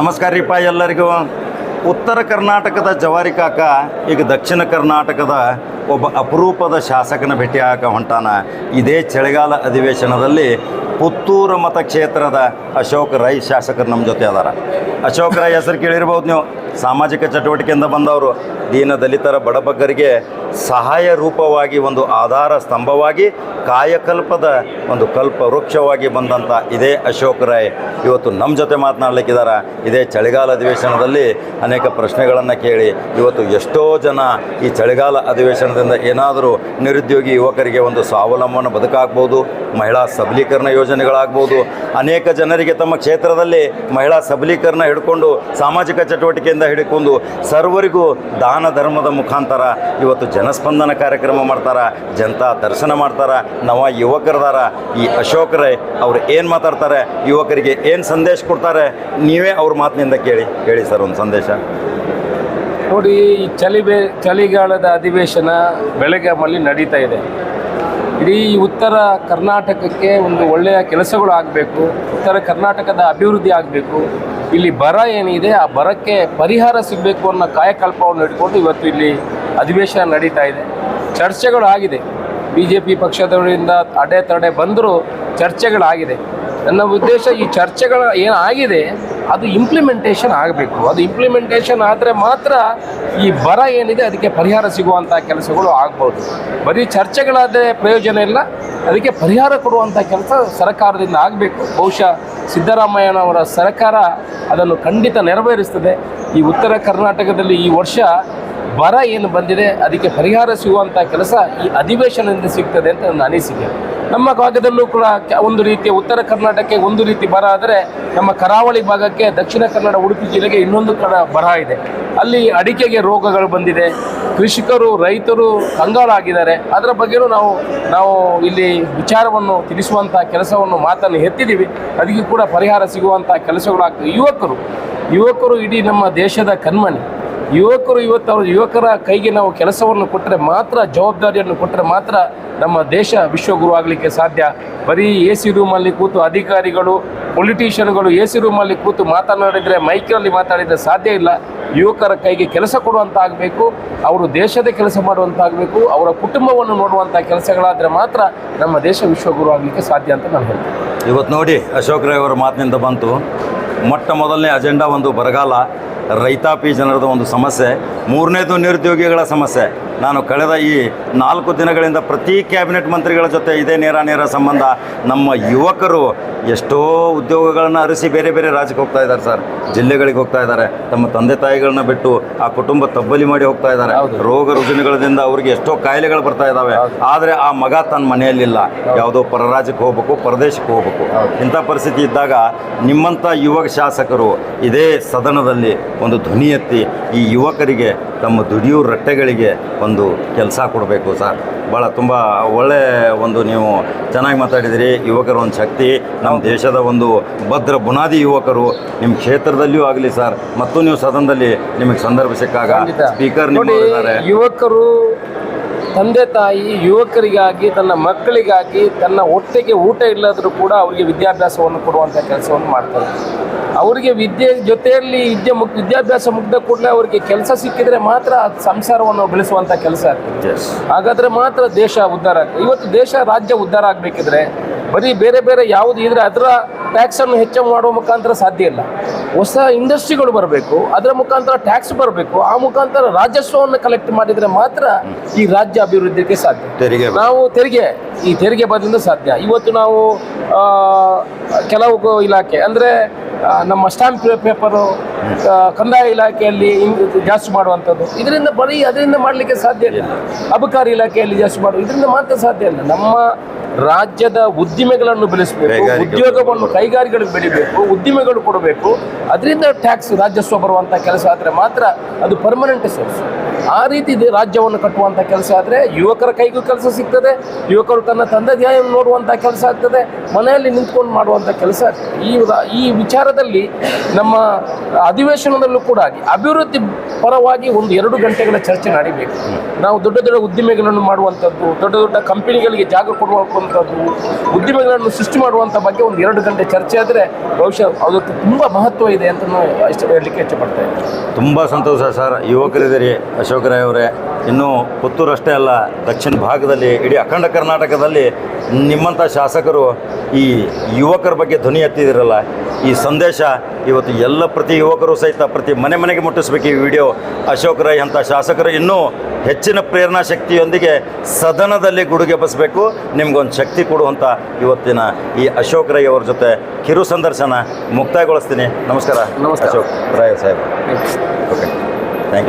ನಮಸ್ಕಾರ ರೀಪ ಎಲ್ಲರಿಗೂ. ಉತ್ತರ ಕರ್ನಾಟಕದ ಜವಾರಿ ಕಾಕ, ಈಗ ದಕ್ಷಿಣ ಕರ್ನಾಟಕದ ಒಬ್ಬ ಅಪರೂಪದ ಶಾಸಕನ ಭೇಟಿಯಾಗ ಹೊಂಟಾನ. ಇದೇ ಚಳಿಗಾಲ ಅಧಿವೇಶನದಲ್ಲಿ ಪುತ್ತೂರು ಮತಕ್ಷೇತ್ರದ ಅಶೋಕ್ ರೈ ಶಾಸಕರು ನಮ್ಮ ಜೊತೆ ಅದಾರ. ಅಶೋಕ್ ರೈ, ಹೆಸರು ಕೇಳಿರ್ಬೋದು ನೀವು. ಸಾಮಾಜಿಕ ಚಟುವಟಿಕೆಯಿಂದ ಬಂದವರು ದೀನ ದಲಿತರ ಬಡಬಗ್ಗರಿಗೆ ಸಹಾಯ ರೂಪವಾಗಿ ಒಂದು ಆಧಾರ ಸ್ತಂಭವಾಗಿ ಕಾಯಕಲ್ಪದ ಒಂದು ಕಲ್ಪ ವೃಕ್ಷವಾಗಿ ಬಂದಂಥ ಇದೇ ಅಶೋಕ್ ರಾಯ್. ಇವತ್ತು ನಮ್ಮ ಜೊತೆ ಮಾತನಾಡಲಿಕ್ಕಿದ್ದಾರೆ ಇದೇ ಚಳಿಗಾಲ ಅಧಿವೇಶನದಲ್ಲಿ ಅನೇಕ ಪ್ರಶ್ನೆಗಳನ್ನು ಕೇಳಿ ಇವತ್ತು ಎಷ್ಟೋ ಜನ ಈ ಚಳಿಗಾಲ ಅಧಿವೇಶನದಿಂದ ಏನಾದರೂ ನಿರುದ್ಯೋಗಿ ಯುವಕರಿಗೆ ಒಂದು ಸ್ವಾವಲಂಬನ ಬದುಕಾಗ್ಬೋದು, ಮಹಿಳಾ ಸಬಲೀಕರಣ ಯೋಜನೆಗಳಾಗ್ಬೋದು, ಅನೇಕ ಜನರಿಗೆ ತಮ್ಮ ಕ್ಷೇತ್ರದಲ್ಲಿ ಮಹಿಳಾ ಸಬಲೀಕರಣ ಹಿಡ್ಕೊಂಡು ಸಾಮಾಜಿಕ ಚಟುವಟಿಕೆಯಿಂದ ಹಿಡ್ಕೊಂಡು ಸರ್ವರಿಗೂ ದಾನ ಧರ್ಮದ ಮುಖಾಂತರ ಇವತ್ತು ಜನಸ್ಪಂದನ ಕಾರ್ಯಕ್ರಮ ಮಾಡ್ತಾರೆ, ಜನತಾ ದರ್ಶನ ಮಾಡ್ತಾರೆ. ನವ ಯುವಕರದಾರ, ಈ ಅಶೋಕರೇ, ಅವ್ರು ಏನು ಮಾತಾಡ್ತಾರೆ, ಯುವಕರಿಗೆ ಏನು ಸಂದೇಶ ಕೊಡ್ತಾರೆ, ನೀವೇ ಅವ್ರ ಮಾತಿನಿಂದ ಕೇಳಿ ಹೇಳಿ ಸರ್ ಒಂದು ಸಂದೇಶ. ನೋಡಿ, ಈ ಚಳಿ ಬೇ ಚಳಿಗಾಲದ ಅಧಿವೇಶನ ಬೆಳಗಾಮಲ್ಲಿ ನಡೀತಾ ಇದೆ. ಇಡೀ ಉತ್ತರ ಕರ್ನಾಟಕಕ್ಕೆ ಒಂದು ಒಳ್ಳೆಯ ಕೆಲಸಗಳು ಆಗಬೇಕು, ಉತ್ತರ ಕರ್ನಾಟಕದ ಅಭಿವೃದ್ಧಿ ಆಗಬೇಕು. ಇಲ್ಲಿ ಬರ ಏನಿದೆ, ಆ ಬರಕ್ಕೆ ಪರಿಹಾರ ಸಿಗಬೇಕು ಅನ್ನೋ ಕಾಯಕಲ್ಪವನ್ನು ಇಟ್ಕೊಂಡು ಇವತ್ತು ಇಲ್ಲಿ ಅಧಿವೇಶನ ನಡೀತಾ ಇದೆ. ಚರ್ಚೆಗಳು ಆಗಿದೆ. ಬಿ ಜೆ ಪಿ ಪಕ್ಷದವರಿಂದ ಅಡೆತಡೆ ಬಂದರೂ ಚರ್ಚೆಗಳಾಗಿದೆ. ನನ್ನ ಉದ್ದೇಶ ಈ ಚರ್ಚೆಗಳ ಏನಾಗಿದೆ ಅದು ಇಂಪ್ಲಿಮೆಂಟೇಷನ್ ಆಗಬೇಕು. ಅದು ಇಂಪ್ಲಿಮೆಂಟೇಷನ್ ಆದರೆ ಮಾತ್ರ ಈ ಬರ ಏನಿದೆ, ಅದಕ್ಕೆ ಪರಿಹಾರ ಸಿಗುವಂಥ ಕೆಲಸಗಳು ಆಗ್ಬೋದು. ಬರೀ ಚರ್ಚೆಗಳಾದರೆ ಪ್ರಯೋಜನ ಇಲ್ಲ, ಅದಕ್ಕೆ ಪರಿಹಾರ ಕೊಡುವಂಥ ಕೆಲಸ ಸರ್ಕಾರದಿಂದ ಆಗಬೇಕು. ಬಹುಶಃ ಸಿದ್ದರಾಮಯ್ಯನವರ ಸರ್ಕಾರ ಅದನ್ನು ಖಂಡಿತ ನೆರವೇರಿಸ್ತದೆ. ಈ ಉತ್ತರ ಕರ್ನಾಟಕದಲ್ಲಿ ಈ ವರ್ಷ ಬರ ಏನು ಬಂದಿದೆ, ಅದಕ್ಕೆ ಪರಿಹಾರ ಸಿಗುವಂಥ ಕೆಲಸ ಈ ಅಧಿವೇಶನದಿಂದ ಸಿಗ್ತದೆ ಅಂತ ನನ್ನ ಅನಿಸಿಕೆ. ನಮ್ಮ ಭಾಗದಲ್ಲೂ ಕೂಡ ಒಂದು ರೀತಿಯ ಉತ್ತರ ಕರ್ನಾಟಕಕ್ಕೆ ಒಂದು ರೀತಿ ಬರ ಆದರೆ ನಮ್ಮ ಕರಾವಳಿ ಭಾಗಕ್ಕೆ ದಕ್ಷಿಣ ಕನ್ನಡ, ಉಡುಪಿ ಜಿಲ್ಲೆಗೆ ಇನ್ನೊಂದು ಕಡೆ ಬರ ಇದೆ. ಅಲ್ಲಿ ಅಡಿಕೆಗೆ ರೋಗಗಳು ಬಂದಿದೆ. ಕೃಷಿಕರು, ರೈತರು ಕಂಗಾಲಾಗಿದ್ದಾರೆ. ಅದರ ಬಗ್ಗೆನೂ ನಾವು ನಾವು ಇಲ್ಲಿ ವಿಚಾರವನ್ನು ತಿಳಿಸುವಂಥ ಕೆಲಸವನ್ನು ಮಾತನ್ನು ಎತ್ತಿದ್ದೀವಿ. ಅದಕ್ಕೆ ಕೂಡ ಪರಿಹಾರ ಸಿಗುವಂಥ ಕೆಲಸಗಳಾಗ್ತವೆ. ಯುವಕರು ಯುವಕರು ಇಡೀ ನಮ್ಮ ದೇಶದ ಕಣ್ಮಣಿ. ಯುವಕರು ಇವತ್ತು ಅವರ ಯುವಕರ ಕೈಗೆ ನಾವು ಕೆಲಸವನ್ನು ಕೊಟ್ಟರೆ ಮಾತ್ರ, ಜವಾಬ್ದಾರಿಯನ್ನು ಕೊಟ್ಟರೆ ಮಾತ್ರ ನಮ್ಮ ದೇಶ ವಿಶ್ವಗುರು ಆಗಲಿಕ್ಕೆ ಸಾಧ್ಯ. ಬರೀ ಎ ಸಿ ರೂಮಲ್ಲಿ ಕೂತು ಅಧಿಕಾರಿಗಳು ಪೊಲಿಟಿಷಿಯನ್ಗಳು ಎ ಸಿ ರೂಮಲ್ಲಿ ಕೂತು ಮಾತನಾಡಿದರೆ ಮೈಕಲ್ಲಿ ಮಾತಾಡಿದರೆ ಸಾಧ್ಯ ಇಲ್ಲ. ಯುವಕರ ಕೈಗೆ ಕೆಲಸ ಕೊಡುವಂತಾಗಬೇಕು ಅವರು ದೇಶದ ಕೆಲಸ ಮಾಡುವಂತಾಗಬೇಕು ಅವರ ಕುಟುಂಬವನ್ನು ನೋಡುವಂಥ ಕೆಲಸಗಳಾದರೆ ಮಾತ್ರ ನಮ್ಮ ದೇಶ ವಿಶ್ವಗುರು ಆಗಲಿಕ್ಕೆ ಸಾಧ್ಯ ಅಂತ ನಾನು ಹೇಳ್ತೀನಿ. ಇವತ್ತು ನೋಡಿ ಅಶೋಕ್ ರೈ ಅವರ ಮಾತಿನಿಂದ ಬಂತು. ಮೊಟ್ಟ ಮೊದಲನೇ ಅಜೆಂಡಾ ಒಂದು ಬರಗಾಲ. ರೈತಾಪಿ ಜನರದ ಒಂದು ಸಮಸ್ಯೆ. ಮೂರನೇದು ನಿರುದ್ಯೋಗಿಗಳ ಸಮಸ್ಯೆ. ನಾನು ಕಳೆದ ಈ ನಾಲ್ಕು ದಿನಗಳಿಂದ ಪ್ರತಿ ಕ್ಯಾಬಿನೆಟ್ ಮಂತ್ರಿಗಳ ಜೊತೆ ಇದೇ ನೇರ ನೇರ ಸಂಬಂಧ ನಮ್ಮ ಯುವಕರು ಎಷ್ಟೋ ಉದ್ಯೋಗಗಳನ್ನು ಅರಿಸಿ ಬೇರೆ ಬೇರೆ ರಾಜ್ಯಕ್ಕೆ ಹೋಗ್ತಾ ಇದ್ದಾರೆ ಸರ್. ಜಿಲ್ಲೆಗಳಿಗೆ ಹೋಗ್ತಾ ಇದ್ದಾರೆ. ತಮ್ಮ ತಂದೆ ತಾಯಿಗಳನ್ನ ಬಿಟ್ಟು ಆ ಕುಟುಂಬ ತಬ್ಬಲಿ ಮಾಡಿ ಹೋಗ್ತಾ ಇದ್ದಾರೆ. ರೋಗ ರುಜಿನಗಳಿಂದ ಅವರಿಗೆ ಎಷ್ಟೋ ಕಾಯಿಲೆಗಳು ಬರ್ತಾ ಇದ್ದಾವೆ. ಆದರೆ ಆ ಮಗ ತನ್ನ ಮನೆಯಲ್ಲಿಲ್ಲ. ಯಾವುದೋ ಪರರಾಜ್ಯಕ್ಕೆ ಹೋಗ್ಬೇಕು ಪರದೇಶಕ್ಕೆ ಹೋಗ್ಬೇಕು. ಇಂಥ ಪರಿಸ್ಥಿತಿ ಇದ್ದಾಗ ನಿಮ್ಮಂಥ ಯುವಕ ಶಾಸಕರು ಇದೇ ಸದನದಲ್ಲಿ ಒಂದು ಧ್ವನಿ ಎತ್ತಿ ಈ ಯುವಕರಿಗೆ ತಮ್ಮ ದುಡಿಯುವ ರಟ್ಟೆಗಳಿಗೆ ಒಂದು ಕೆಲಸ ಕೊಡಬೇಕು ಸರ್. ಭಾಳ ತುಂಬ ಒಳ್ಳೆ ಒಂದು ನೀವು ಚೆನ್ನಾಗಿ ಮಾತಾಡಿದಿರಿ. ಯುವಕರ ಒಂದು ಶಕ್ತಿ. ನಮ್ಮ ದೇಶದ ಒಂದು ಭದ್ರ ಬುನಾದಿ ಯುವಕರು ನಿಮ್ಮ ಕ್ಷೇತ್ರದಲ್ಲಿಯೂ ಆಗಲಿ ಸರ್. ಮತ್ತು ನೀವು ಸದನದಲ್ಲಿ ನಿಮಗೆ ಸಂದರ್ಭ ಸಿಕ್ಕಾಗ ಸ್ಪೀಕರ್ ನೋಡಿ ಯುವಕರು ತಂದೆ ತಾಯಿ ಯುವಕರಿಗಾಗಿ ತನ್ನ ಮಕ್ಕಳಿಗಾಗಿ ತನ್ನ ಹೊಟ್ಟೆಗೆ ಊಟ ಇಲ್ಲದರೂ ಕೂಡ ಅವರಿಗೆ ವಿದ್ಯಾಭ್ಯಾಸವನ್ನು ಕೊಡುವಂಥ ಕೆಲಸವನ್ನು ಮಾಡ್ತಾರೆ. ಅವರಿಗೆ ವಿದ್ಯೆ ಜೊತೆಯಲ್ಲಿ ವಿದ್ಯೆ ಮುಗ್ ವಿದ್ಯಾಭ್ಯಾಸ ಮುಗ್ದ ಕೂಡಲೇ ಅವರಿಗೆ ಕೆಲಸ ಸಿಕ್ಕಿದರೆ ಮಾತ್ರ ಸಂಸಾರವನ್ನು ಬೆಳೆಸುವಂಥ ಕೆಲಸ ಆಗ್ತದೆ. ಹಾಗಾದರೆ ಹಾಗಾದ್ರೆ ಮಾತ್ರ ದೇಶ ಉದ್ಧಾರ ಆಗ್ತದೆ. ಇವತ್ತು ದೇಶ ರಾಜ್ಯ ಉದ್ಧಾರ ಆಗಬೇಕಿದ್ರೆ ಬರೀ ಬೇರೆ ಬೇರೆ ಯಾವುದು ಇದ್ರೆ ಅದರ ಟ್ಯಾಕ್ಸನ್ನು ಹೆಚ್ಚು ಮಾಡುವ ಮುಖಾಂತರ ಸಾಧ್ಯ ಇಲ್ಲ. ಹೊಸ ಇಂಡಸ್ಟ್ರಿಗಳು ಬರಬೇಕು ಅದರ ಮುಖಾಂತರ ಟ್ಯಾಕ್ಸ್ ಬರಬೇಕು ಆ ಮುಖಾಂತರ ರಾಜಸ್ವವನ್ನು ಕಲೆಕ್ಟ್ ಮಾಡಿದರೆ ಮಾತ್ರ ಈ ರಾಜ್ಯ ಅಭಿವೃದ್ಧಿಗೆ ಸಾಧ್ಯ. ತೆರಿಗೆ ನಾವು ತೆರಿಗೆ ಈ ತೆರಿಗೆ ಬದಲಿಂದ ಸಾಧ್ಯ. ಇವತ್ತು ನಾವು ಕೆಲವು ಇಲಾಖೆ ಅಂದರೆ ನಮ್ಮ ಸ್ಟಾಂಪ್ ಪೇಪರು ಕಂದಾಯ ಇಲಾಖೆಯಲ್ಲಿ ಜಾಸ್ತಿ ಮಾಡುವಂಥದ್ದು. ಇದರಿಂದ ಬರೀ ಅದರಿಂದ ಮಾಡಲಿಕ್ಕೆ ಸಾಧ್ಯ ಇಲ್ಲ. ಅಬಕಾರಿ ಇಲಾಖೆಯಲ್ಲಿ ಜಾಸ್ತಿ ಮಾಡುವ ಇದರಿಂದ ಮಾತ್ರ ಸಾಧ್ಯ ಇಲ್ಲ. ನಮ್ಮ ರಾಜ್ಯದ ಉದ್ದಿಮೆಗಳನ್ನು ಬೆಳೆಸಬೇಕು ಉದ್ಯೋಗವನ್ನು ಕೈಗಾರಿಕೆಗಳಿಗೆ ಬೆಳಿಬೇಕು ಉದ್ದಿಮೆಗಳು ಕೊಡಬೇಕು. ಅದರಿಂದ ಟ್ಯಾಕ್ಸ್ ರಾಜಸ್ವ ಬರುವಂಥ ಕೆಲಸ ಆದರೆ ಮಾತ್ರ ಅದು ಪರ್ಮನೆಂಟ್ ಸೋರ್ಸ್ ಆ ರೀತಿ ರಾಜ್ಯವನ್ನು ಕಟ್ಟುವಂಥ ಕೆಲಸ ಆದರೆ ಯುವಕರ ಕೈಗೂ ಕೆಲಸ ಸಿಗ್ತದೆ ಯುವಕರು ತನ್ನ ತಂದೆ ಧ್ಯಾಯವನ್ನು ನೋಡುವಂಥ ಕೆಲಸ ಆಗ್ತದೆ ಮನೆಯಲ್ಲಿ ನಿಂತ್ಕೊಂಡು ಮಾಡುವಂಥ ಕೆಲಸ ಆಗ್ತದೆ. ಈ ಈ ವಿಚಾರದಲ್ಲಿ ನಮ್ಮ ಅಧಿವೇಶನದಲ್ಲೂ ಕೂಡ ಅಭಿವೃದ್ಧಿ ಪರವಾಗಿ ಒಂದು ಎರಡು ಗಂಟೆಗಳ ಚರ್ಚೆ ನಡೀಬೇಕು. ನಾವು ದೊಡ್ಡ ದೊಡ್ಡ ಉದ್ದಿಮೆಗಳನ್ನು ಮಾಡುವಂಥದ್ದು, ದೊಡ್ಡ ದೊಡ್ಡ ಕಂಪನಿಗಳಿಗೆ ಜಾಗ ಕೊಡುವಂಥದ್ದು, ಉದ್ದಿಮೆಗಳನ್ನು ಸೃಷ್ಟಿ ಮಾಡುವಂಥ ಬಗ್ಗೆ ಒಂದು ಎರಡು ಗಂಟೆ ಚರ್ಚೆ ಆದರೆ ಬಹುಶಃ ಅದಕ್ಕೆ ತುಂಬ ಮಹತ್ವ ಇದೆ ಅಂತ ನಾವು ಇಷ್ಟ ಹೇಳಲಿಕ್ಕೆ ಇಷ್ಟಪಡ್ತಾ ತುಂಬ ಸಂತೋಷ ಸರ್. ಯುವಕರಿದ್ದೀರಿ, ಅಶೋಕ್ ರಾಯ್ ಅವರೇ. ಇನ್ನೂ ಪುತ್ತೂರು ಅಷ್ಟೇ ಅಲ್ಲ ದಕ್ಷಿಣ ಭಾಗದಲ್ಲಿ ಇಡೀ ಅಖಂಡ ಕರ್ನಾಟಕದಲ್ಲಿ ನಿಮ್ಮಂಥ ಶಾಸಕರು ಈ ಯುವಕರ ಬಗ್ಗೆ ಧ್ವನಿ ಎತ್ತಿದಿರಲ್ಲ. ಈ ಸಂದೇಶ ಇವತ್ತು ಎಲ್ಲ ಪ್ರತಿ ಯುವಕರು ಸಹಿತ ಪ್ರತಿ ಮನೆ ಮನೆಗೆ ಮುಟ್ಟಿಸ್ಬೇಕು ಈ ವಿಡಿಯೋ. ಅಶೋಕ್ ರೈ ಅಂಥ ಶಾಸಕರು ಇನ್ನೂ ಹೆಚ್ಚಿನ ಪ್ರೇರಣಾ ಶಕ್ತಿಯೊಂದಿಗೆ ಸದನದಲ್ಲಿ ಗುಡುಗೆ ಬಸಬೇಕು. ನಿಮ್ಗೊಂದು ಶಕ್ತಿ ಕೊಡುವಂಥ ಇವತ್ತಿನ ಈ ಅಶೋಕ್ ರೈ ಅವ್ರ ಜೊತೆ ಕಿರು ಸಂದರ್ಶನ ಮುಕ್ತಾಯಗೊಳಿಸ್ತೀನಿ. ನಮಸ್ಕಾರ. ನಮಸ್ಕಾರ. Ashok Rai Saheb. Okay thank you